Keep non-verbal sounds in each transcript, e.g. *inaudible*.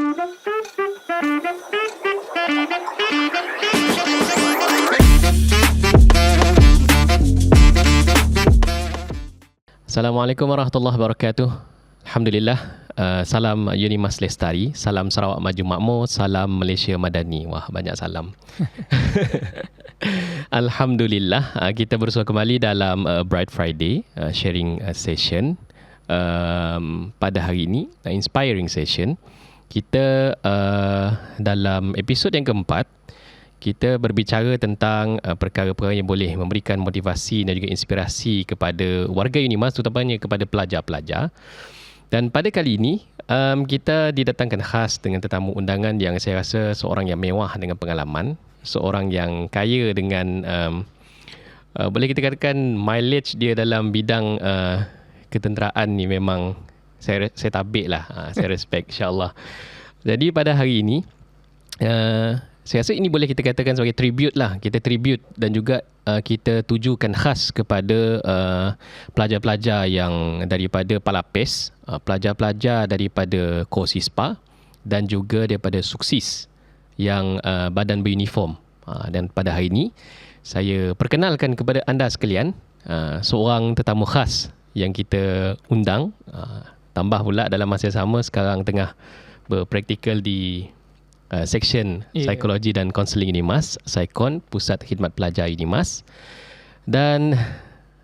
Assalamualaikum warahmatullahi wabarakatuh. Alhamdulillah. Uh, salam Unimas Lestari, salam Sarawak Maju Makmur, salam Malaysia Madani. Wah, banyak salam. *laughs* Alhamdulillah, uh, kita bersua kembali dalam uh, Bright Friday uh, sharing uh, session um, pada hari ini, uh, inspiring session. Kita uh, dalam episod yang keempat, kita berbicara tentang uh, perkara-perkara yang boleh memberikan motivasi dan juga inspirasi kepada warga Unimas terutamanya kepada pelajar-pelajar. Dan pada kali ini um, kita didatangkan khas dengan tetamu undangan yang saya rasa seorang yang mewah dengan pengalaman, seorang yang kaya dengan um, uh, boleh kita katakan mileage dia dalam bidang uh, ketenteraan ni memang saya saya tabik lah, uh, saya respect insyaAllah. Jadi pada hari ini uh, saya rasa ini boleh kita katakan sebagai tribute lah. Kita tribute dan juga uh, kita tujukan khas kepada uh, pelajar-pelajar yang daripada Palapes, uh, pelajar-pelajar daripada Kosispa dan juga daripada Suksis yang uh, badan beruniform. Uh, dan pada hari ini, saya perkenalkan kepada anda sekalian uh, seorang tetamu khas yang kita undang. Uh, tambah pula dalam masa yang sama sekarang tengah berpraktikal di uh, section yeah. psikologi dan kaunseling Unimas, Saikon, Pusat Khidmat Pelajar Unimas. Dan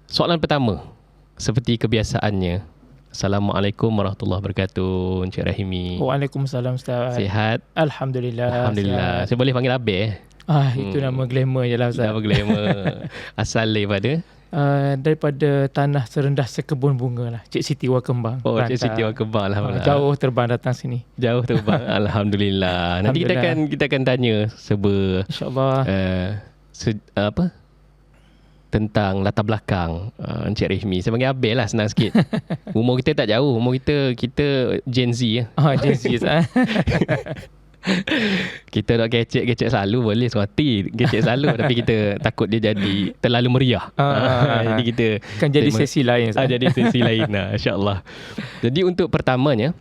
soalan pertama, seperti kebiasaannya, Assalamualaikum warahmatullahi wabarakatuh, Encik Rahimi. Waalaikumsalam Ustaz. Sihat? Alhamdulillah. Alhamdulillah. Sihat. Saya boleh panggil Abe eh? Ah, itu hmm. nama glamour je lah Ustaz. Nama glamour. *laughs* Asal daripada? Uh, daripada tanah serendah sekebun bunga lah. Cik Siti Wakembang. Oh, Cik Siti Wakembang. Alhamdulillah. Uh, jauh terbang datang sini. Jauh terbang. *laughs* Alhamdulillah. Nanti kita akan kita akan tanya seba InsyaAllah. Uh, se, uh, apa? Tentang latar belakang uh, Encik Rihmi. Saya panggil Abel lah senang sikit. *laughs* Umur kita tak jauh. Umur kita kita Gen Z. Ya. Oh, Gen Z. *laughs* *laughs* kita nak kecek-kecek selalu boleh suati kecek selalu tapi kita takut dia jadi terlalu meriah. Uh, uh, jadi kita kan jadi sesi lain. Ah, jadi sesi lain lah insya-Allah. Jadi untuk pertamanya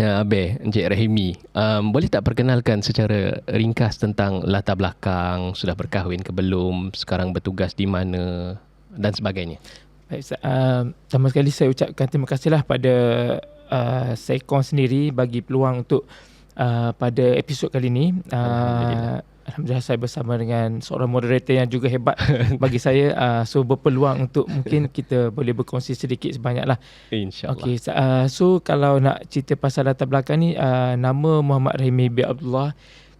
uh, Abe, Encik Rahimi, um, boleh tak perkenalkan secara ringkas tentang latar belakang, sudah berkahwin ke belum, sekarang bertugas di mana dan sebagainya. Baik, uh, pertama sekali saya ucapkan terima kasihlah pada uh, Saikon sendiri bagi peluang untuk uh, pada episod kali ini. Uh, Alhamdulillah saya bersama dengan seorang moderator yang juga hebat *laughs* bagi saya. Uh, so berpeluang untuk mungkin *laughs* kita boleh berkongsi sedikit sebanyak lah. InsyaAllah. Okay, uh, so kalau nak cerita pasal latar belakang ni, uh, nama Muhammad Rahimi bin Abdullah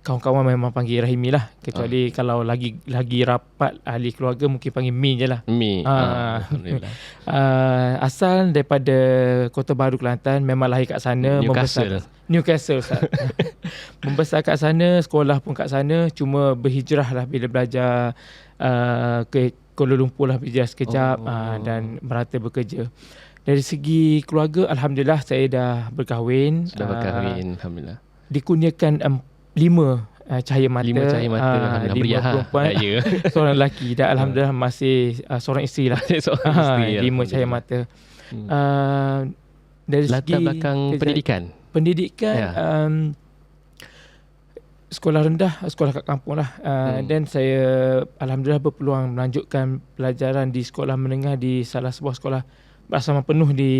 kawan-kawan memang panggil Rahimi lah. Kecuali uh. kalau lagi lagi rapat ahli keluarga mungkin panggil Mi je lah. Mi uh. *laughs* Alhamdulillah. Uh, asal daripada Kota Baru Kelantan memang lahir kat sana Newcastle. membesar, Newcastle *laughs* membesar kat sana sekolah pun kat sana cuma berhijrah lah bila belajar uh, ke Kuala Lumpur lah berhijrah sekejap oh. uh, dan merata bekerja. Dari segi keluarga Alhamdulillah saya dah berkahwin. Sudah berkahwin uh, Alhamdulillah dikurniakan um, lima uh, cahaya mata. Lima cahaya mata uh, lima perempuan. Ya. *laughs* seorang lelaki dan alhamdulillah masih uh, seorang isteri lah. *laughs* Seorang isteri uh, lima cahaya mata. Hmm. uh, dari latar segi belakang pendidikan? Pendidikan ya. um, sekolah rendah sekolah kat kampung lah. Uh, hmm. dan saya alhamdulillah berpeluang melanjutkan pelajaran di sekolah menengah di salah sebuah sekolah bersama penuh di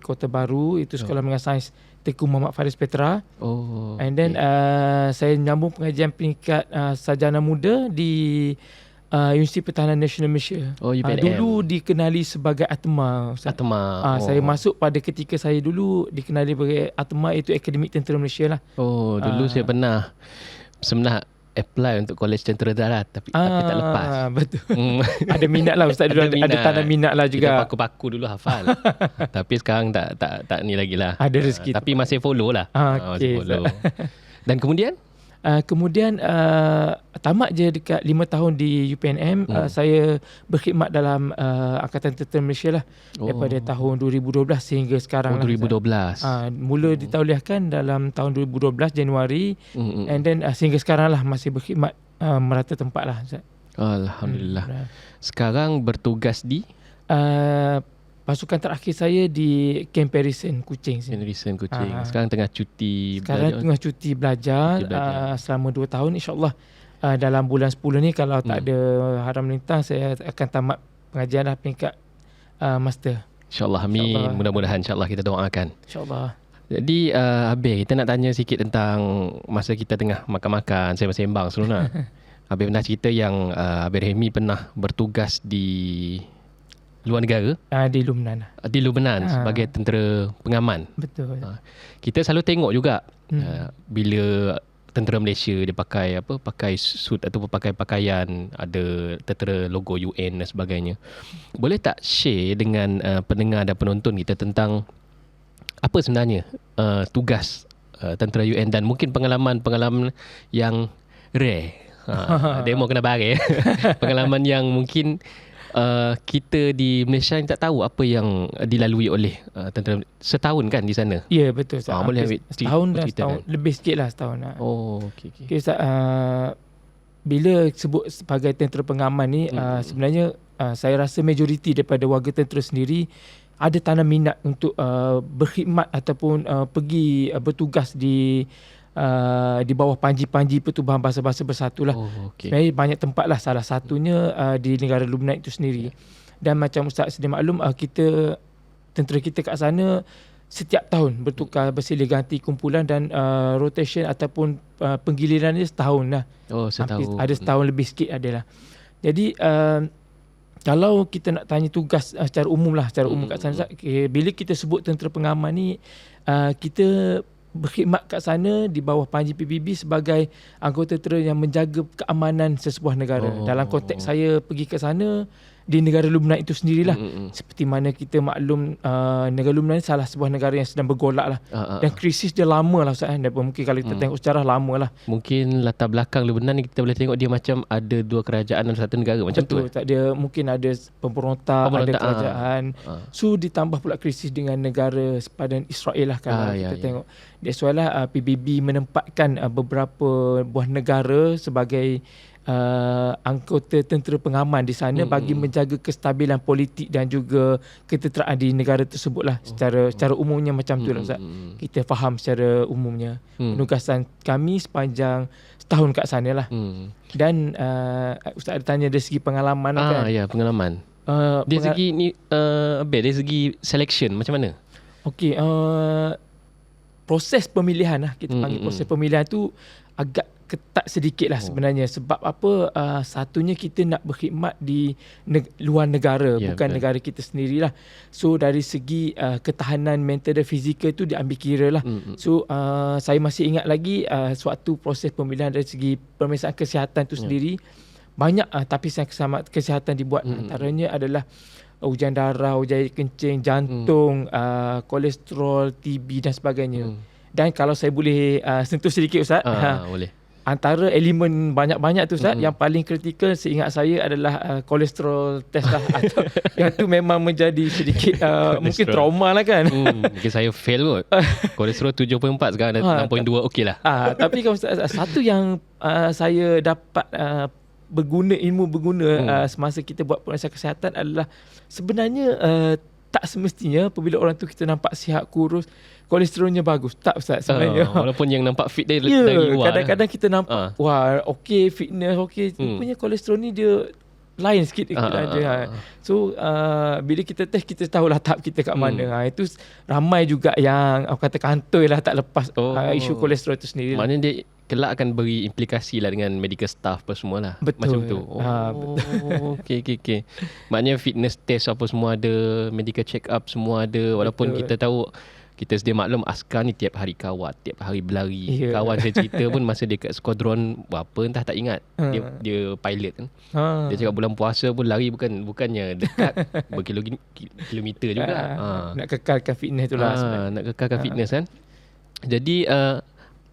Kota Baru itu sekolah oh. menengah sains Tengku Muhammad Faris Petra. Oh. And then okay. uh, saya nyambung pengajian peringkat uh, sarjana muda di uh, Universiti Pertahanan Nasional Malaysia. Oh, UPNM. Uh, dulu dikenali sebagai ATMA. ATMA. Uh, oh. Saya masuk pada ketika saya dulu dikenali sebagai ATMA itu Akademik Tentera Malaysia lah. Oh, dulu uh, saya pernah sebenarnya apply untuk college tentera darat tapi ah, tapi tak lepas. Betul. Hmm. *laughs* ada minat lah ustaz dulu *laughs* ada, ada tanda minat lah juga. Kita paku-paku dulu hafal. *laughs* tapi sekarang tak tak tak ni lagi lah. Ada rezeki. Uh, tapi masih follow lah. Ah, uh, okay, follow. Dan kemudian Uh, kemudian uh, tamat je dekat 5 tahun di UPNM hmm. uh, saya berkhidmat dalam uh, Angkatan Tentera Malaysia lah oh. daripada tahun 2012 sehingga sekarang oh, 2012 lah, uh, mula oh. ditauliahkan dalam tahun 2012 Januari hmm. and then uh, sehingga sekarang lah masih berkhidmat uh, merata tempat lah Alhamdulillah hmm. sekarang bertugas di uh, pasukan terakhir saya di Comparison Kuching sini. Comparison Kuching. Ah. Sekarang tengah cuti Sekarang belajar. tengah cuti belajar, Cuti belajar. Uh, selama 2 tahun insyaallah uh, dalam bulan 10 ni kalau tak Hmm. ada haram lintang saya akan tamat pengajian dah peringkat uh, master. InsyaAllah amin. InsyaAllah. Mudah-mudahan insyaAllah kita doakan. Insyaallah. Jadi uh, Habib kita nak tanya sikit tentang masa kita tengah makan-makan, saya sembang sebenarnya. *laughs* Habib pernah cerita yang uh, Habib Rehmi pernah bertugas di luar negara, Uh, di Lumnan. di Lebanon Ah. sebagai tentera pengaman. Betul. Ah. Kita selalu tengok juga Hmm. uh, bila tentera Malaysia dia pakai apa pakai suit ataupun pakai pakaian ada tentera logo UN dan sebagainya. Boleh tak share dengan uh, pendengar dan penonton kita tentang apa sebenarnya uh, tugas uh, tentera UN dan mungkin pengalaman-pengalaman yang rare. *laughs* Ha, demo kena bare. *laughs* pengalaman yang mungkin uh, kita di Malaysia ni tak tahu apa yang dilalui oleh uh, tentera setahun kan di sana. Ya betul Ustaz. Ah, boleh ambil setahun dah setahun lebih sikit lah setahun lah. Oh, okey okey. Okay, Ustaz, uh, bila sebut sebagai tentera pengaman ni Hmm. uh, sebenarnya uh, saya rasa majoriti daripada warga tentera sendiri ada tanam minat untuk uh, berkhidmat ataupun uh, pergi uh, bertugas di uh, di bawah panji-panji Pertubuhan Bahasa-Bahasa Bersatu lah. Oh, okey. Sebenarnya banyak tempat lah salah satunya uh, di negara Lubnan itu sendiri. Dan macam Ustaz sedia maklum uh, kita tentera kita kat sana setiap tahun bertukar bersilih ganti kumpulan dan uh, rotation ataupun uh, penggiliran dia setahun lah. Oh, Hampir setahun. ada setahun lebih sikit adalah. Jadi uh, kalau kita nak tanya tugas uh, secara umum lah secara umum Hmm. kat sana okay, bila kita sebut tentera pengaman ni uh, kita berkhidmat kat sana di bawah panji PBB sebagai anggota tentera yang menjaga keamanan sesebuah negara. Oh. Dalam konteks saya pergi ke sana di negara Lubnan itu sendirilah. Mm, mm, mm. Seperti mana kita maklum uh, negara Lubnan ni salah sebuah negara yang sedang bergolak lah. Ah, ah, Dan ah. krisis dia lama lah Ustaz. kan. Dan mungkin kalau kita Hmm. tengok sejarah lama lah. Mungkin latar belakang Lebanon ni kita boleh tengok dia macam ada dua kerajaan dalam satu negara macam tu. Betul. Tak dia mungkin ada pemberontak, Oh, ada kerajaan. Ah. So ditambah pula krisis dengan negara sepadan Israel lah kalau Ah, kita ya, ya. tengok. That's why lah uh, PBB menempatkan uh, beberapa buah negara sebagai uh, anggota tentera pengaman di sana Mm, bagi mm. menjaga kestabilan politik dan juga ketenteraan di negara tersebut lah secara secara umumnya macam tu lah Mm, Ustaz. mm, mm. Kita faham secara umumnya. Hmm. Penugasan kami sepanjang setahun kat sana lah. Hmm. Dan uh, Ustaz ada tanya dari segi pengalaman Ah, kan. ya, pengalaman. Uh, Dari pengal- segi ni uh, Abel, dari segi selection macam mana? Okey, uh, proses pemilihan lah kita Hmm, panggil proses pemilihan tu agak ketat sedikit lah Oh. sebenarnya sebab apa uh, satunya kita nak berkhidmat di neg- luar negara Ya, bukan betul. negara kita sendirilah so dari segi uh, ketahanan mental dan fizikal tu diambil kira lah Hmm. hmm. So uh, saya masih ingat lagi uh, suatu proses pemilihan dari segi pemeriksaan kesihatan tu Ya. sendiri banyak uh, tapisan kesama- kesihatan dibuat Hmm. antaranya adalah uh, ujian darah, ujian kencing, jantung, uh, kolesterol, TB dan sebagainya. Hmm. Dan kalau saya boleh uh, sentuh sedikit Ustaz, Ah, *laughs* boleh. Antara elemen banyak-banyak tu Ustaz, Mm-mm. yang paling kritikal seingat saya adalah uh, kolesterol test lah. *laughs* Atau yang tu memang menjadi sedikit uh, *laughs* mungkin trauma lah kan. Hmm, mungkin saya fail kot. *laughs* Kolesterol 7.4 sekarang dah Ah, 6.2 okey lah. Ah, tapi kalau Ustaz, satu yang uh, saya dapat uh, berguna ilmu berguna Hmm. hmm. uh, semasa kita buat pemeriksaan kesihatan adalah sebenarnya uh, tak semestinya apabila orang tu kita nampak sihat kurus kolesterolnya bagus. Tak Ustaz sebenarnya. Ah, walaupun yang nampak fit dia *laughs* Ya, dari luar. kadang-kadang kita nampak Ah. wah okey fitness okey Hmm. rupanya kolesterol ni dia lain sikit uh, ah, aja. Ha. So uh, bila kita test kita tahulah tahap kita kat Hmm. mana. Ha itu ramai juga yang aku kata kantoi lah tak lepas Oh. uh, isu kolesterol itu sendiri. lah. Maknanya dia kelak akan beri implikasi lah dengan medical staff apa semua lah. Betul. Macam tu. Oh, Ah, okey, okey, okey. Maknanya fitness test apa semua ada, medical check up semua ada. Walaupun Betul. kita tahu kita sedia maklum askar ni tiap hari kawat, tiap hari berlari. Ya. Kawan saya cerita *laughs* pun masa dia kat skuadron apa entah tak ingat. Dia Ha. dia pilot kan. Ha. Dia cakap bulan puasa pun lari bukan bukannya dekat *laughs* berkilometer juga. Ah, Ha. Nak kekalkan fitness tu lah Ah, sebenarnya. nak kekalkan Ah. fitness kan. Jadi uh,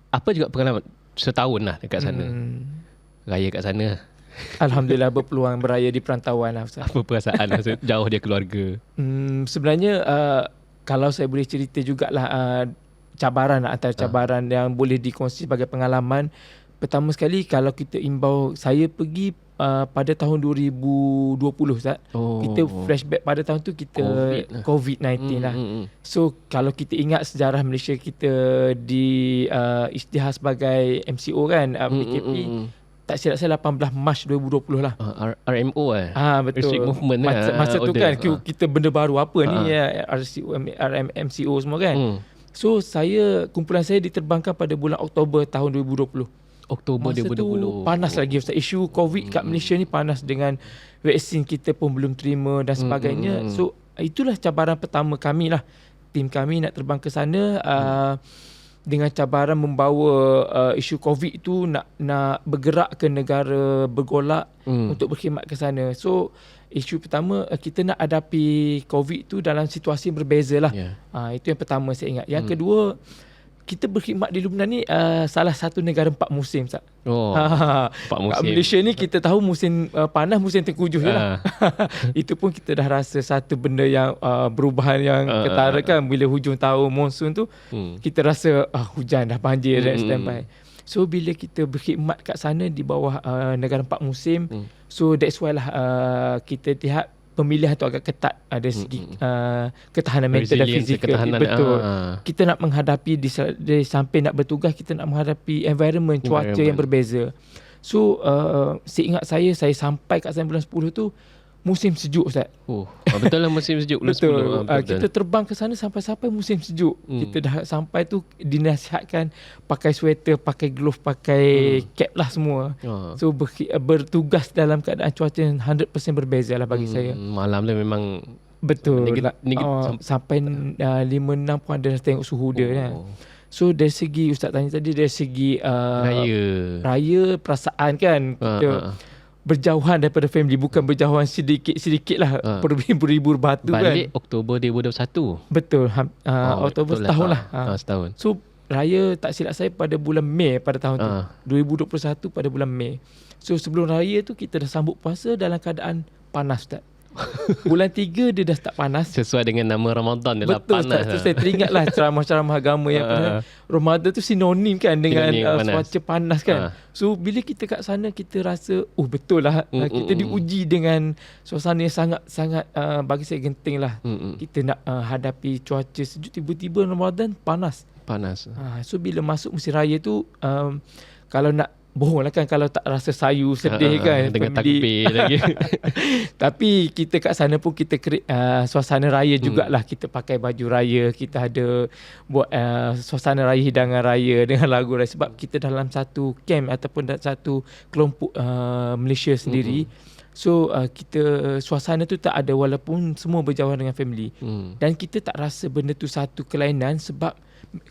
apa juga pengalaman setahun lah dekat sana. Hmm. Raya kat sana. Alhamdulillah *laughs* berpeluang beraya di perantauan lah Ustaz. Apa perasaan masa jauh dia keluarga? Hmm, sebenarnya uh, kalau saya boleh cerita jugalah uh, cabaran lah, antara Ah. cabaran yang boleh dikongsi sebagai pengalaman pertama sekali kalau kita imbau saya pergi uh, pada tahun 2020 Ustaz. Oh. Kita flashback pada tahun tu kita COVID lah. COVID-19 Hmm, lah. hmm, hmm. So kalau kita ingat sejarah Malaysia kita di uh, isytihar sebagai MCO kan uh, PKP hmm, hmm. Tak silap saya 18 Mac 2020 lah. Ah, RMO eh. Ah betul. Restrict movement masa, lah, masa tu order. kan Ah. kita benda baru apa ni Ah. ya RCO RM, MCO semua kan. Hmm. So saya kumpulan saya diterbangkan pada bulan Oktober tahun 2020. Oktober Masa 2020. tu panas lagi Ustaz. Isu COVID kat Malaysia ni panas dengan vaksin kita pun belum terima dan sebagainya. mm, mm. So itulah cabaran pertama kami lah. Tim kami nak terbang ke sana uh, dengan cabaran membawa uh, isu COVID tu nak nak bergerak ke negara bergolak Hmm. untuk berkhidmat ke sana. So isu pertama uh, kita nak hadapi COVID tu dalam situasi yang berbeza lah. Ya. Ah itu yang pertama saya ingat. Yang Hmm. kedua kita berkhidmat di Lubnan ni uh, salah satu negara empat musim Ustaz. Oh. Ha, Empat Kat musim. Malaysia ni kita tahu musim uh, panas musim tengkujuh je lah. Ah. *laughs* Itu pun kita dah rasa satu benda yang uh, perubahan yang Ah, ketara ah, kan bila hujung tahun monsun tu Hmm. kita rasa ah, hujan dah banjir dan Hmm, standby. So bila kita berkhidmat kat sana di bawah uh, negara empat musim Hmm. so that's why lah uh, kita lihat pemilihan tu agak ketat ada segi hmm. uh, ketahanan mental dan Resilience, fizikal ketahanan. betul Ah. kita nak menghadapi di, di sampai nak bertugas kita nak menghadapi environment cuaca Environment. yang berbeza. So uh, seingat saya saya sampai kat sana bulan 10 tu musim sejuk Ustaz. Oh, ah, betul lah musim sejuk bulan Betul. 10. Ah, Uh, betul, kita terbang ke sana sampai-sampai musim sejuk. Hmm. Kita dah sampai tu dinasihatkan pakai sweater, pakai glove, pakai Hmm. cap lah semua. Ah. So ber, bertugas dalam keadaan cuaca yang 100% berbeza lah bagi Hmm, saya. Malam tu memang Betul. Negeri- Lah, negeri- uh, sam- sampai uh, 5-6 pun ada tengok suhu dia kan. oh, So dari segi Ustaz tanya tadi dari segi uh, raya. raya perasaan kan Ah, kita ah, ah. Berjauhan daripada family bukan berjauhan sedikit-sedikit lah Ah. beribu-ribu batu Balik kan. Oktober 2021. Betul. Ha, uh, Oh, Oktober betul setahun Ah, lah. ah, Ha. setahun. So raya tak silap saya pada bulan Mei pada tahun tu. Ah. 2021 pada bulan Mei. So sebelum raya tu kita dah sambut puasa dalam keadaan panas Ustaz. *laughs* bulan 3 dia dah start panas. Sesuai dengan nama Ramadan dia lah Betul panas. Ustaz. Tu saya teringat lah *laughs* ceramah-ceramah agama yang pernah. Ramadan tu sinonim kan dengan Sinonim uh, panas. cuaca panas kan. Ah. So bila kita kat sana kita rasa oh betul lah Mm, mm, kita mm, mm. diuji dengan suasana yang sangat sangat uh, bagi saya genting lah. Hmm, hmm. Kita nak uh, hadapi cuaca sejuk tiba-tiba Ramadan panas. Panas. Ha, so bila masuk musim raya tu um, kalau nak bohong lah kan kalau tak rasa sayu sedih Ah, kan Dengan takbir lagi. *laughs* Tapi kita kat sana pun kita uh, suasana raya Hmm. jugalah. Kita pakai baju raya, kita ada buat uh, suasana raya hidangan raya *laughs* dengan lagu raya sebab kita dalam satu camp ataupun dalam satu kelompok uh, Malaysia sendiri. So uh, kita suasana tu tak ada walaupun semua berjauhan dengan family. Hmm. Dan kita tak rasa benda tu satu kelainan sebab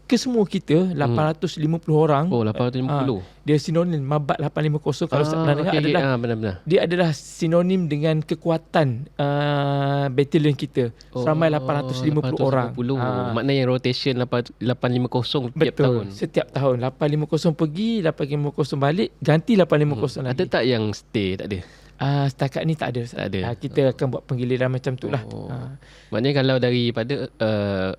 kesemua kita 850 orang Oh, 850. Ah, dia sinonim mabat 850 kalau pernah dengar okey. adalah Ah, benar-benar. dia adalah sinonim dengan kekuatan uh, battalion kita seramai 850 orang. 850. Ah, Maknanya yang rotation 8, 850 tiap betul. tahun. Setiap tahun 850 pergi, 850 balik, ganti 850 Hmm. lagi. Ada tak yang stay? Tak ada. Ah, setakat ni tak ada. Tak ada. Ah, kita akan buat penggiliran macam tu lah. Oh. Ah. Maknanya kalau daripada uh,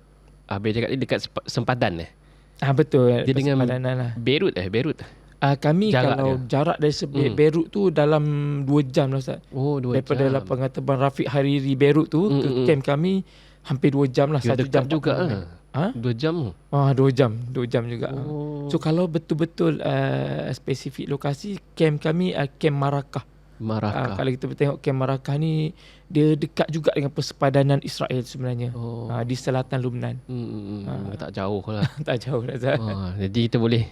Habis cakap ni dekat Sempa- sempadan eh. Ah betul. Dia dengan lah. Beirut eh, Beirut. Ah kami jarak kalau jarak dari Be- Hmm. Beirut tu dalam 2 jam lah Ustaz. Oh, dua Daripada jam. lapangan terbang Rafiq Hariri Beirut tu Hmm, ke hmm, hmm. camp kami hampir 2 jam lah. Ya, 1 dekat jam juga 40 minit. ah. Ha? Dua jam. Ah 2 jam, 2 jam juga. Oh. So kalau betul-betul uh, spesifik lokasi camp kami uh, camp Marakah. Uh, Maraka. kalau kita tengok camp Marakah ni dia dekat juga dengan persepadanan Israel sebenarnya. Oh. Uh, di selatan Lubnan. Hmm. Ah. tak jauh lah. *laughs* tak jauh dah Zat. Ah, jadi kita boleh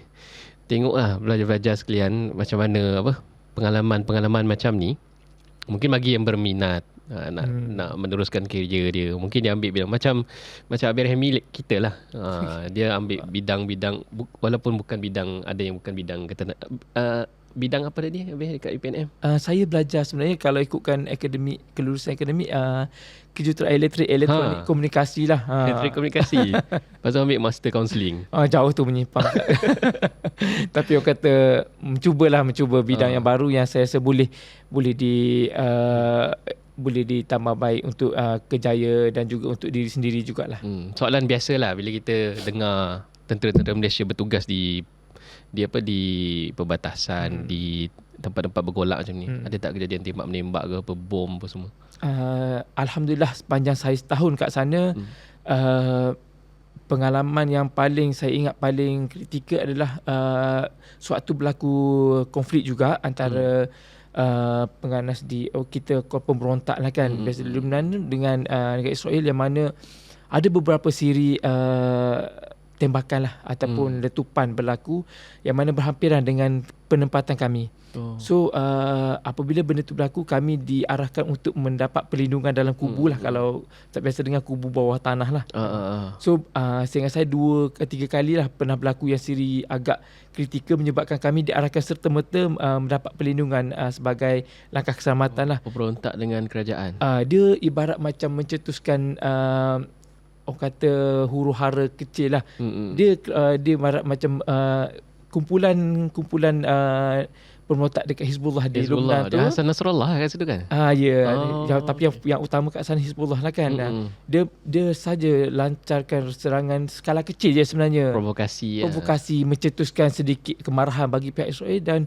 tengoklah belajar-belajar sekalian macam mana apa pengalaman-pengalaman macam ni. Mungkin bagi yang berminat uh, nak Hmm. nak meneruskan kerja dia, mungkin dia ambil bidang macam macam Abir Hamid kita lah. Uh, *laughs* dia ambil bidang-bidang bu, walaupun bukan bidang ada yang bukan bidang kata uh, bidang apa tadi Abir dekat UPNM? Uh, saya belajar sebenarnya kalau ikutkan akademik kelulusan akademik uh, kejuruteraan elektrik elektronik Ha. komunikasi lah. Ha. Elektrik komunikasi. *laughs* Lepas tu ambil master counselling. Ah, jauh tu menyimpang. *laughs* Tapi orang kata mencubalah mencuba bidang Ah. yang baru yang saya rasa boleh boleh di uh, boleh ditambah baik untuk uh, kejaya dan juga untuk diri sendiri jugalah. Hmm, soalan biasa lah bila kita dengar tentera-tentera Malaysia bertugas di di apa di perbatasan Hmm. di tempat-tempat bergolak macam ni Hmm. ada tak kejadian tembak menembak ke apa bom apa semua Uh, Alhamdulillah sepanjang saya setahun kat sana Hmm. uh, pengalaman yang paling saya ingat paling kritikal adalah uh, suatu berlaku konflik juga antara uh, penganas di oh, kita kau pemberontak lah kan Hmm. Lebanon dengan uh, negara Israel yang mana ada beberapa siri uh, tembakan lah ataupun letupan berlaku yang mana berhampiran dengan penempatan kami. oh. So uh, apabila benda tu berlaku kami diarahkan untuk mendapat perlindungan dalam kubu lah Hmm. kalau tak biasa dengan kubu bawah tanah lah. ah, ah, ah. So uh, sehingga saya dua ke tiga kali lah pernah berlaku yang siri agak kritikal menyebabkan kami diarahkan serta-merta uh, mendapat perlindungan uh, sebagai langkah keselamatan lah. pemberontak dengan kerajaan Uh, dia ibarat macam mencetuskan uh, orang kata huru hara kecil lah. Mm-mm. Dia uh, dia ibarat macam uh, kumpulan kumpulan uh, pemberontak dekat Hizbullah di Hizbullah Lebanon tu. dia Hasan Nasrallah kat situ kan Ah ya, Oh. yeah. tapi yang yang utama kat sana Hizbullah lah kan. Mm-mm. dia dia saja lancarkan serangan skala kecil je sebenarnya. provokasi ya. Provokasi mencetuskan sedikit kemarahan bagi pihak Israel dan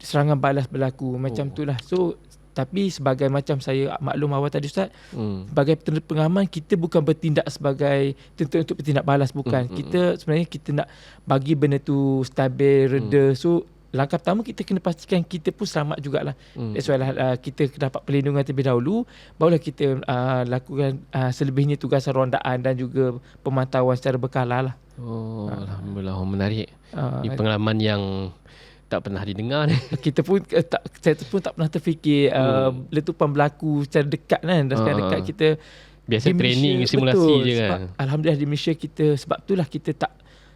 serangan balas berlaku macam Oh. itulah. So tapi sebagai macam saya maklum awal tadi Ustaz, Hmm. sebagai pengaman kita bukan bertindak sebagai tentu untuk bertindak balas bukan. Mm, mm, Kita sebenarnya kita nak bagi benda tu stabil, reda. So langkah pertama kita kena pastikan kita pun selamat jugalah. Hmm. That's why lah, uh, kita dapat perlindungan terlebih dahulu barulah kita uh, lakukan uh, selebihnya tugasan rondaan dan juga pemantauan secara berkala lah. Oh, alhamdulillah oh, menarik. Uh, Ini pengalaman yang tak pernah didengar ni. *laughs* kita pun uh, tak saya pun tak pernah terfikir uh, Hmm. letupan berlaku secara dekat kan dan secara Ah, dekat ah. kita Biasa di training Malaysia, simulasi betul, je sebab kan. Alhamdulillah di Malaysia kita sebab itulah kita tak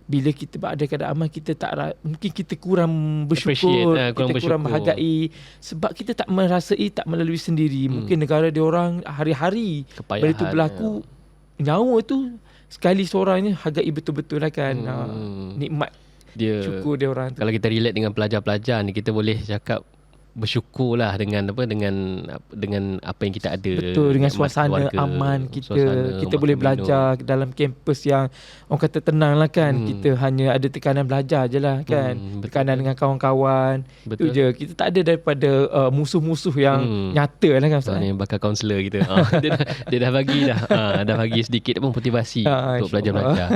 bila kita berada keadaan aman kita tak mungkin kita kurang bersyukur ah, kurang kita kurang bersyukur. menghargai sebab kita tak merasai tak melalui sendiri Hmm. mungkin negara dia orang hari-hari Kepayahan. benda tu berlaku nyawa tu sekali seorangnya hargai betul-betul lah kan Hmm. hmm. nikmat Dia syukur dia orang tu kalau kita relate dengan pelajar-pelajar ni kita boleh cakap bersyukurlah dengan apa dengan dengan apa yang kita ada. Betul dengan Mat suasana keluarga, aman kita suasana kita boleh minum. belajar dalam kampus yang orang kata tenang lah kan Hmm. kita hanya ada tekanan belajar je lah kan Hmm, betul. tekanan dengan kawan-kawan Betul. itu je kita tak ada daripada uh, musuh-musuh yang Hmm. nyata lah kan Ustaz Soalnya bakal kaunselor kita. ah, *laughs* dia, dah, dia dah bagi dah. Ah, dah bagi sedikit pun motivasi Ah, untuk belajar-belajar.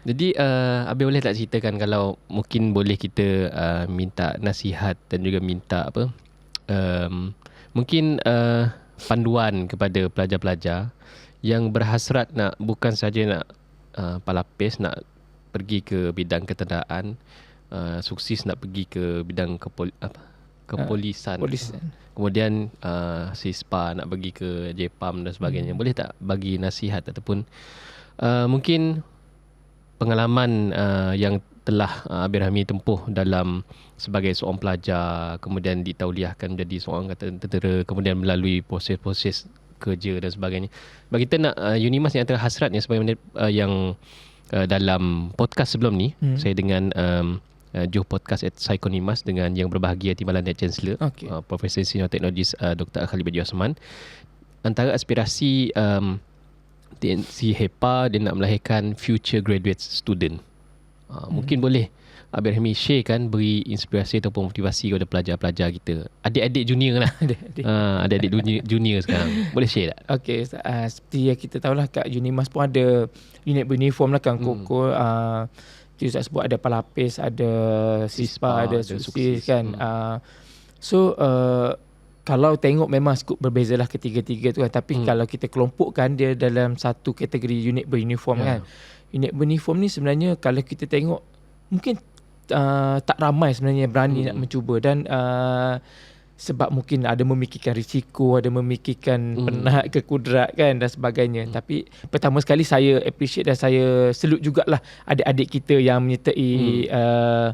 Jadi uh, Abi boleh tak ceritakan kalau mungkin boleh kita uh, minta nasihat dan juga minta apa um, mungkin uh, panduan kepada pelajar-pelajar yang berhasrat nak bukan saja nak uh, palapis nak pergi ke bidang ketentadaan uh, sukses nak pergi ke bidang kepol, apa kepolisan polis kemudian uh, sispa nak pergi ke JPAM dan sebagainya. Boleh tak bagi nasihat ataupun uh, mungkin pengalaman uh, yang telah uh, Abir Rahmi tempuh dalam sebagai seorang pelajar kemudian ditauliahkan menjadi seorang kata tentera kemudian melalui proses-proses kerja dan sebagainya bagi kita nak uh, Unimas yang antara hasratnya sebagaimana uh, yang uh, dalam podcast sebelum ni Hmm. saya dengan um, uh, Joh Podcast at Psychonimas dengan yang berbahagia Timbalan Net Chancellor Okey. uh, Profesor Senior Teknologis uh, Dr. Khalid Badi Osman antara aspirasi um, TNC HEPA dia nak melahirkan future graduate student uh, Hmm. mungkin boleh Abir Rahmi share kan beri inspirasi ataupun motivasi kepada pelajar-pelajar kita adik-adik junior lah ada. *laughs* uh, adik-adik junior, junior sekarang boleh share tak Okey, uh, seperti yang kita tahulah kat Unimas pun ada unit beruniform lah kan Hmm. koko uh, Cik Ustaz sebut ada palapis, ada sispa, Sispa, ada ada suksis suksis. kan. Hmm. Uh, so uh, kalau tengok memang skop berbeza lah ketiga-tiga tu kan. Tapi Hmm. kalau kita kelompokkan dia dalam satu kategori unit beruniform Ya. kan. Unit beruniform ni sebenarnya kalau kita tengok mungkin uh, tak ramai sebenarnya berani Hmm. nak mencuba dan uh, sebab mungkin ada memikirkan risiko, ada memikirkan Hmm. penat ke kudrat kan dan sebagainya. Hmm. Tapi pertama sekali saya appreciate dan saya salute jugalah adik-adik kita yang menyertai hmm. uh,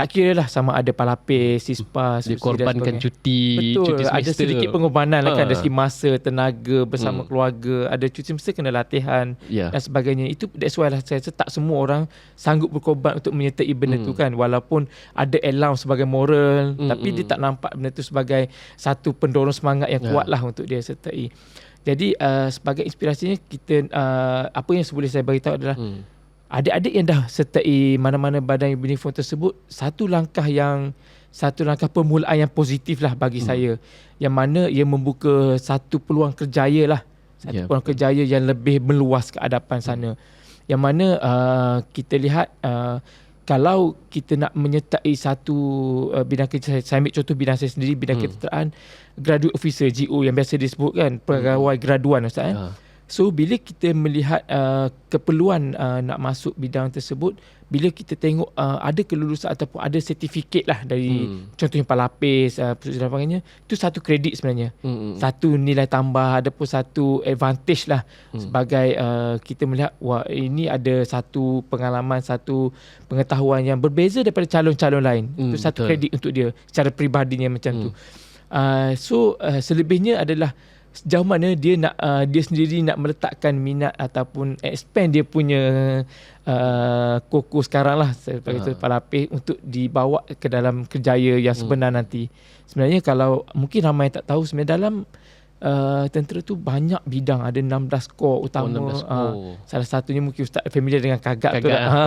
tak kira lah sama ada palapis, sispa, dia korbankan cuti Betul, cuti semester ada sedikit pengorbanan lah kan Ha. dari segi masa, tenaga bersama Hmm. keluarga, ada cuti semester kena latihan ya dan sebagainya. Itu that's why lah saya rasa tak semua orang sanggup berkorban untuk menyertai benda Hmm. tu kan walaupun ada allowance sebagai moral Hmm, tapi dia hmm. tak nampak benda tu sebagai satu pendorong semangat yang Ya. kuat lah untuk dia sertai. Jadi uh, sebagai inspirasinya kita uh, apa yang boleh saya beritahu adalah hmm. Adik-adik yang dah sertai mana-mana badan uniform tersebut satu langkah yang satu langkah permulaan yang positif lah bagi hmm. saya yang mana ia membuka satu peluang kerjaya lah satu yeah. peluang kerjaya yang lebih meluas ke hadapan sana yang mana uh, kita lihat uh, kalau kita nak menyertai satu uh, bidang kerja saya ambil contoh bidang saya sendiri bidang hmm. ketenteraan graduate officer GO yang biasa disebutkan pegawai hmm. graduan ustaz eh. Uh. So bila kita melihat uh, keperluan uh, nak masuk bidang tersebut, bila kita tengok uh, ada kelulusan ataupun ada sertifikat lah dari hmm. contohnya palapis, uh, dan sebagainya, itu satu kredit sebenarnya. Hmm. Satu nilai tambah, ada pun satu advantage lah hmm. sebagai uh, kita melihat wah ini ada satu pengalaman, satu pengetahuan yang berbeza daripada calon-calon lain. Hmm, itu satu betul. kredit untuk dia secara peribadinya macam hmm. tu. Uh, so uh, selebihnya adalah sejauh mana dia nak uh, dia sendiri nak meletakkan minat ataupun expand dia punya uh, koko sekarang lah sebagai uh. palapis untuk dibawa ke dalam kerjaya yang hmm. sebenar hmm. nanti. Sebenarnya kalau mungkin ramai tak tahu sebenarnya dalam uh, tentera tu banyak bidang ada 16 core utama oh, 16 core. Uh, salah satunya mungkin ustaz familiar dengan kagak, kagak tu lah. ha,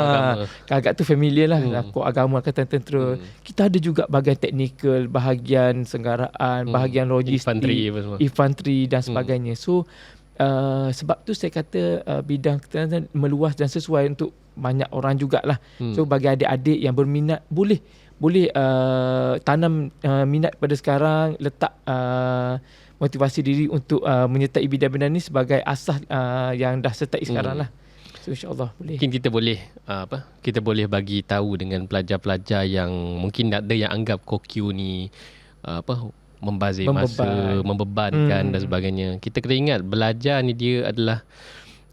kagak tu familiar lah hmm. core agama kata tentera hmm. kita ada juga bahagian teknikal bahagian senggaraan hmm. bahagian logistik infanteri, infanteri dan hmm. sebagainya hmm. so uh, sebab tu saya kata uh, bidang ketenteraan meluas dan sesuai untuk banyak orang jugalah hmm. so bagi adik-adik yang berminat boleh boleh uh, tanam uh, minat pada sekarang letak uh, motivasi diri untuk uh, menyertai bidang-bidang ni sebagai asas uh, yang dah sertai hmm. sekarang lah. So insyaAllah boleh. Mungkin kita boleh uh, apa? Kita boleh bagi tahu dengan pelajar-pelajar yang mungkin ada yang anggap kokyu ni uh, apa membazir Membeban. masa, membebankan hmm. dan sebagainya. Kita kena ingat belajar ni dia adalah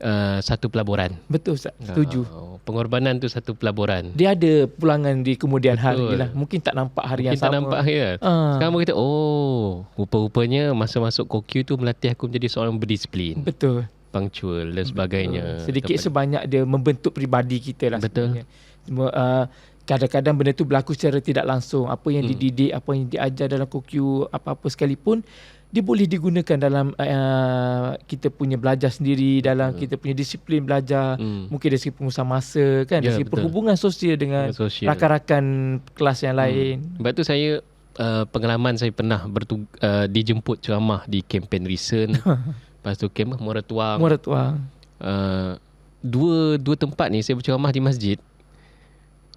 uh, satu pelaburan. Betul Ustaz, setuju. Uh, pengorbanan tu satu pelaburan. Dia ada pulangan di kemudian Betul. hari lah. Mungkin tak nampak hari Mungkin yang sama. Mungkin tak nampak hari lah. Uh. Sekarang kita, oh, rupa-rupanya masa masuk kokyu tu melatih aku menjadi seorang berdisiplin. Betul. Punctual dan sebagainya. Betul. Sedikit Tempat. sebanyak dia membentuk peribadi kita lah Betul. sebenarnya. Uh, kadang-kadang benda tu berlaku secara tidak langsung. Apa yang hmm. dididik, apa yang diajar dalam kokyu, apa-apa sekalipun, dia boleh digunakan dalam uh, kita punya belajar sendiri dalam hmm. kita punya disiplin belajar hmm. mungkin dari segi pengusaha masa kan ya, dari segi perhubungan sosial dengan sosial. rakan-rakan kelas yang lain hmm. sebab tu saya uh, pengalaman saya pernah bertu, uh, dijemput ceramah di kempen recent *laughs* lepas tu kemah Muara Tuang Muara Tuang uh, dua dua tempat ni saya berceramah di masjid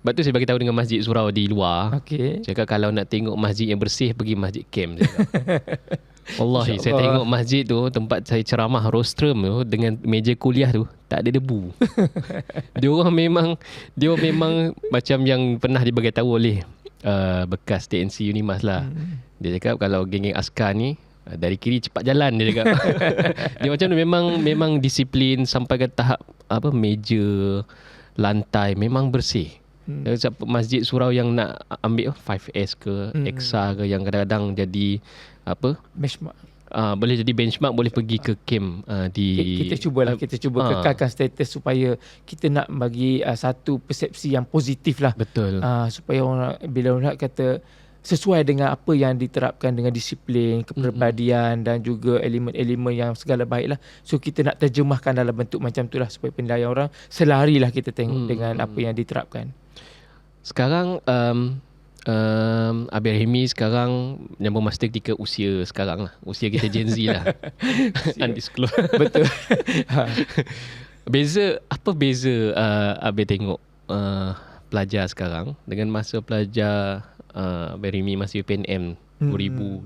sebab tu saya bagi tahu dengan masjid surau di luar. Okay. Cakap kalau nak tengok masjid yang bersih pergi masjid camp. *laughs* Allah, saya tengok masjid tu tempat saya ceramah rostrum tu dengan meja kuliah tu tak ada debu. *laughs* dia orang memang dia orang memang macam yang pernah dibagi tahu oleh uh, bekas TNC Unimas lah. Hmm. Dia cakap kalau geng-geng askar ni uh, dari kiri cepat jalan dia cakap. *laughs* dia macam tu memang memang disiplin sampai ke tahap apa meja lantai memang bersih. Hmm. Masjid surau yang nak ambil 5S ke hmm. EXA ke yang kadang-kadang jadi apa benchmark uh, boleh jadi benchmark boleh pergi ke camp uh, di kita cubalah kita cuba uh, kekalkan status supaya kita nak bagi uh, satu persepsi yang positif lah betul uh, supaya orang bila orang kata sesuai dengan apa yang diterapkan dengan disiplin, kepribadian mm-hmm. dan juga elemen-elemen yang segala baik lah. So kita nak terjemahkan dalam bentuk macam tu lah supaya penilaian orang selari lah kita tengok mm-hmm. dengan apa yang diterapkan. Sekarang um, um, Abi Rahimi sekarang yang bermaster ketika usia sekarang lah. Usia kita Gen Z lah. *laughs* Undisclosed. *laughs* Betul. *laughs* ha. Beza, apa beza uh, Abi tengok uh, pelajar sekarang dengan masa pelajar uh, Abi Rahimi masih PNM hmm.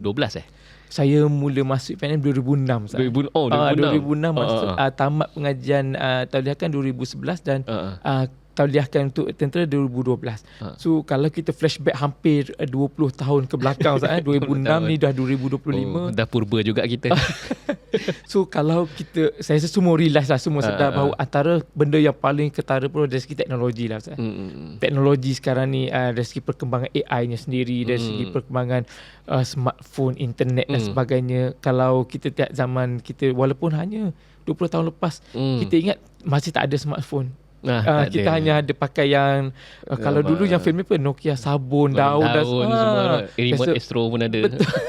2012 eh? Saya mula masuk PNM 2006. 2000, oh, 2006. Uh, 2006 masuk, uh, uh. Uh, tamat pengajian uh, tauliakan 2011 dan uh, uh. Uh, tauliahkan untuk tentera 2012. Ha. So kalau kita flashback hampir 20 eh, tahun ke belakang *laughs* eh 2006 ni dah 2025. Oh, dah purba juga kita. *laughs* so kalau kita saya rasa semua realize lah semua sedar ha, bahawa antara benda yang paling ketara pun dari segi teknologi lah Ustaz. Hmm. Teknologi sekarang ni uh, dari segi perkembangan AI-nya sendiri dari segi hmm. perkembangan uh, smartphone, internet dan hmm. sebagainya. Kalau kita tiap zaman kita walaupun hanya 20 tahun lepas hmm. kita ingat masih tak ada smartphone Ah, tak kita ada. hanya ada pakai yang uh, kalau Apa? dulu yang film apa Nokia sabun, daun, dan daun ah, semua. Remote Astro pun ada.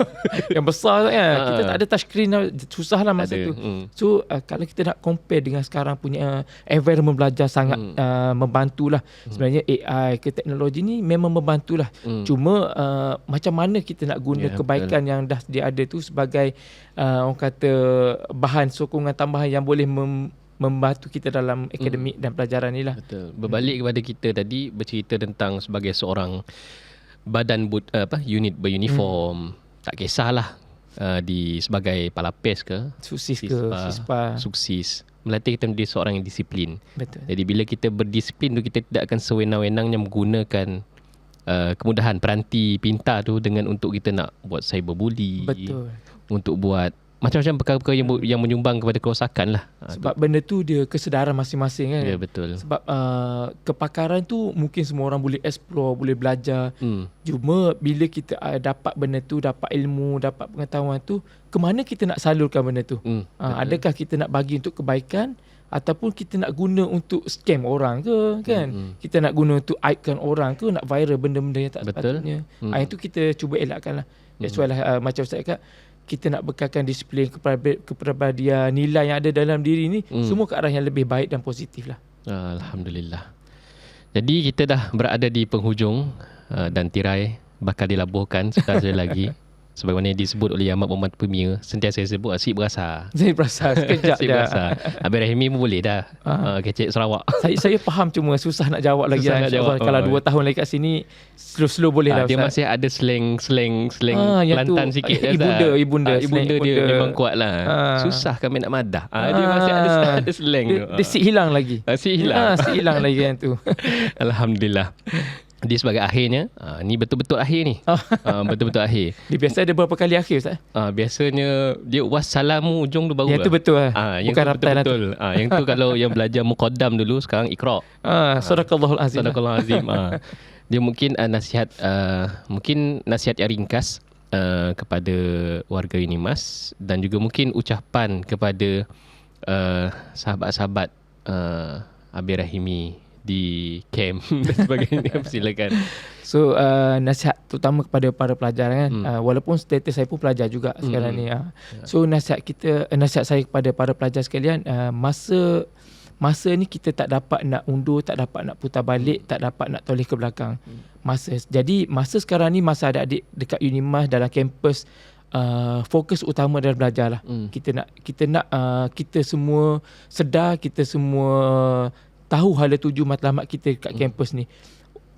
*laughs* yang besar kan. Kita Ah. tak ada touchscreen lah. susah lah masa ada. tu. Hmm. So uh, kalau kita nak compare dengan sekarang punya uh, environment belajar sangat Hmm. uh, membantulah. Sebenarnya AI ke teknologi ni memang membantulah. Hmm. Cuma uh, macam mana kita nak guna Ya, kebaikan yang dah dia ada tu sebagai uh, orang kata bahan sokongan tambahan yang boleh mem- membantu kita dalam akademik dan pelajaran ni lah. Betul. Berbalik kepada kita tadi bercerita tentang sebagai seorang badan but, uh, apa unit beruniform, tak kisahlah uh, di sebagai palapes ke, Suksis ke, sispa. suksis. Melatih kita menjadi seorang yang disiplin. Betul. Jadi bila kita berdisiplin tu kita tidak akan sewenang-wenangnya menggunakan uh, kemudahan peranti pintar tu dengan untuk kita nak buat cyberbully, Betul. untuk buat macam-macam perkara-perkara yang yang menyumbang kepada kerosakan lah. Ah, Sebab benda tu dia kesedaran masing-masing kan. Ya betul. Sebab uh, kepakaran tu mungkin semua orang boleh explore, boleh belajar. Hmm. Cuma bila kita uh, dapat benda tu, dapat ilmu, dapat pengetahuan tu, ke mana kita nak salurkan benda tu? Hmm. Uh, adakah kita nak bagi untuk kebaikan ataupun kita nak guna untuk scam orang ke kan? Hmm. Kita nak guna untuk aibkan orang ke, nak viral benda-benda yang tak Betul. sepatutnya. Hmm. Ah itu kita cuba elakkan lah. That's why lah uh, macam Ustaz cakap kita nak bekalkan disiplin kepribadian, nilai yang ada dalam diri ni Hmm. semua ke arah yang lebih baik dan positif lah. Alhamdulillah. Jadi kita dah berada di penghujung uh, dan tirai bakal dilabuhkan saja lagi. *laughs* Sebagaimana disebut oleh Ahmad Muhammad Pemia, sentiasa sebut asyik berasa. Saya *laughs* berasa sekejap Asyik je. berasa. Abang Rahimi pun boleh dah. Ah. Uh, kecek Sarawak. *laughs* saya saya faham cuma susah nak jawab lagi Susah lah. nak jawab. Kalau Oh. dua tahun lagi kat sini slow-slow boleh Ah, lah dia Ustaz. masih ada slang slang slang Ah, tu, Kelantan sikit ibunda, ibunda, ah, ibunda dia ibunda. memang kuat lah Ah. susah kami nak madah ah, dia masih ada Ah. *laughs* ada slang dia, tu dia sik hilang lagi. Ah, sik hilang. Ah, sik hilang lagi yang tu. Alhamdulillah dia sebagai akhirnya ah, ni betul-betul akhir ni Ah. ah, betul-betul akhir *laughs* Dia biasa ada berapa kali akhir Ustaz? ah, biasanya dia wassalamu ujung tu baru Yang tu lah. betul lah. Ah, yang Bukan tu lah tu. betul-betul. Ah, yang tu kalau yang belajar muqaddam dulu sekarang iqra. Ah, sadaqallahul azim. Sadaqallahu azim. ah. Dia mungkin uh, nasihat uh, mungkin nasihat yang ringkas uh, kepada warga Unimas dan juga mungkin ucapan kepada uh, sahabat-sahabat uh, Abi Rahimi di camp *laughs* dan sebagainya. *laughs* Silakan. So uh, nasihat terutama kepada para pelajar kan Hmm. hmm. uh, walaupun status saya pun pelajar juga Hmm. sekarang ni uh. So nasihat kita uh, nasihat saya kepada para pelajar sekalian uh, masa masa ni kita tak dapat nak undur, tak dapat nak putar balik, tak dapat nak toleh ke belakang. Masa jadi masa sekarang ni masa adik-adik dekat Unimas dalam kampus uh, fokus utama adalah belajar lah. Hmm. Kita nak kita nak uh, kita semua sedar, kita semua tahu hala tuju matlamat kita kat Hmm. kampus ni.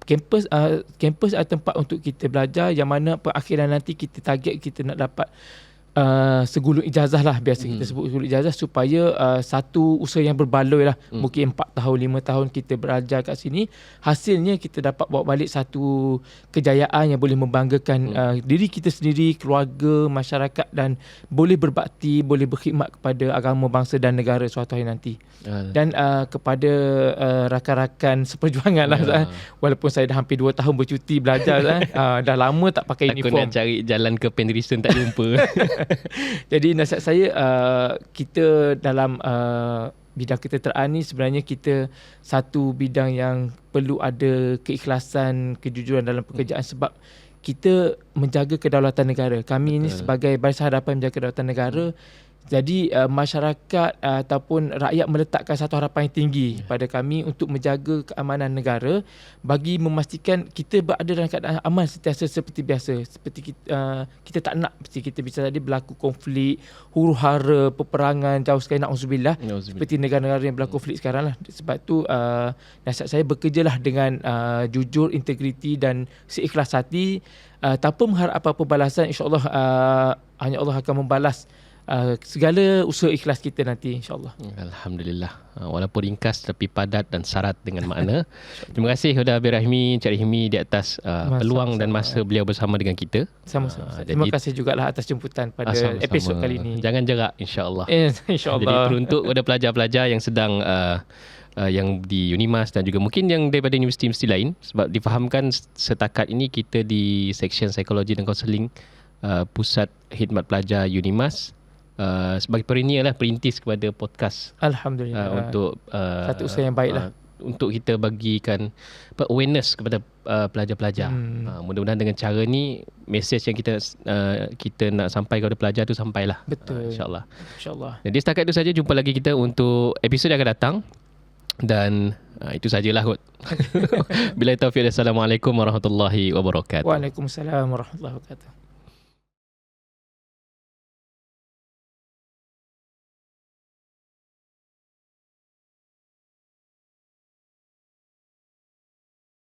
Kampus uh, kampus adalah tempat untuk kita belajar yang mana perakhiran nanti kita target kita nak dapat uh, segulung ijazah lah biasa Hmm. kita sebut segulung ijazah supaya uh, satu usaha yang berbaloi lah Hmm. mungkin 4 tahun 5 tahun kita belajar kat sini hasilnya kita dapat bawa balik satu kejayaan yang boleh membanggakan Hmm. uh, diri kita sendiri keluarga masyarakat dan boleh berbakti boleh berkhidmat kepada agama bangsa dan negara suatu hari nanti Ah, dan uh, kepada uh, rakan-rakan *laughs* seperjuangan lah Ya. Zah. walaupun saya dah hampir 2 tahun bercuti belajar Zah. uh, *laughs* dah lama tak pakai Takut uniform nak cari jalan ke Penderison tak jumpa. *laughs* *laughs* jadi nasihat saya uh, kita dalam uh, bidang ketenteraan ni sebenarnya kita satu bidang yang perlu ada keikhlasan, kejujuran dalam pekerjaan sebab kita menjaga kedaulatan negara. Kami ini Betul. sebagai Barisan Hadapan menjaga kedaulatan negara jadi uh, masyarakat uh, ataupun rakyat meletakkan satu harapan yang tinggi pada kami untuk menjaga keamanan negara bagi memastikan kita berada dalam keadaan aman sentiasa seperti biasa. Seperti kita, uh, kita tak nak seperti kita bicara tadi berlaku konflik huru-hara peperangan jauh sekali nauzubillah Nauzubillah. seperti negara-negara yang berlaku konflik sekarang lah. Sebab tu uh, nasihat saya bekerjalah dengan uh, jujur integriti dan seikhlas hati. Uh, tanpa mengharap apa-apa balasan insyaallah uh, hanya Allah akan membalas uh, segala usaha ikhlas kita nanti insyaallah Alhamdulillah. Ah, Walaupun ringkas tapi padat dan syarat dengan makna. *laughs* Terima kasih kepada Abir Rahmi, Cik Rahimi di atas uh, peluang dan masa beliau bersama dengan kita. sama-sama Ah, terima jadi- kasih jugalah atas jemputan pada Ah, sama-sama. episod kali ini Jangan jarak insya-Allah. eh, *laughs* Jadi insyaallah teruntuk kepada pelajar-pelajar yang sedang uh, uh, yang di Unimas dan juga mungkin yang daripada universiti-universiti lain sebab difahamkan setakat ini kita di seksyen psikologi dan kaunseling uh, pusat khidmat pelajar Unimas uh, sebagai pioneer lah perintis kepada podcast alhamdulillah uh, untuk uh, Satu usaha yang baik lah. untuk kita bagikan awareness kepada uh, pelajar-pelajar. Hmm. Uh, mudah-mudahan dengan cara ni message yang kita uh, kita nak sampai kepada pelajar tu sampailah. Betul. Uh, InsyaAllah. InsyaAllah. Jadi setakat itu saja jumpa lagi kita untuk episod yang akan datang dan uh, itu sajalah kot. *laughs* *laughs* Bila taufiq Assalamualaikum warahmatullahi wabarakatuh. Waalaikumsalam warahmatullahi wabarakatuh.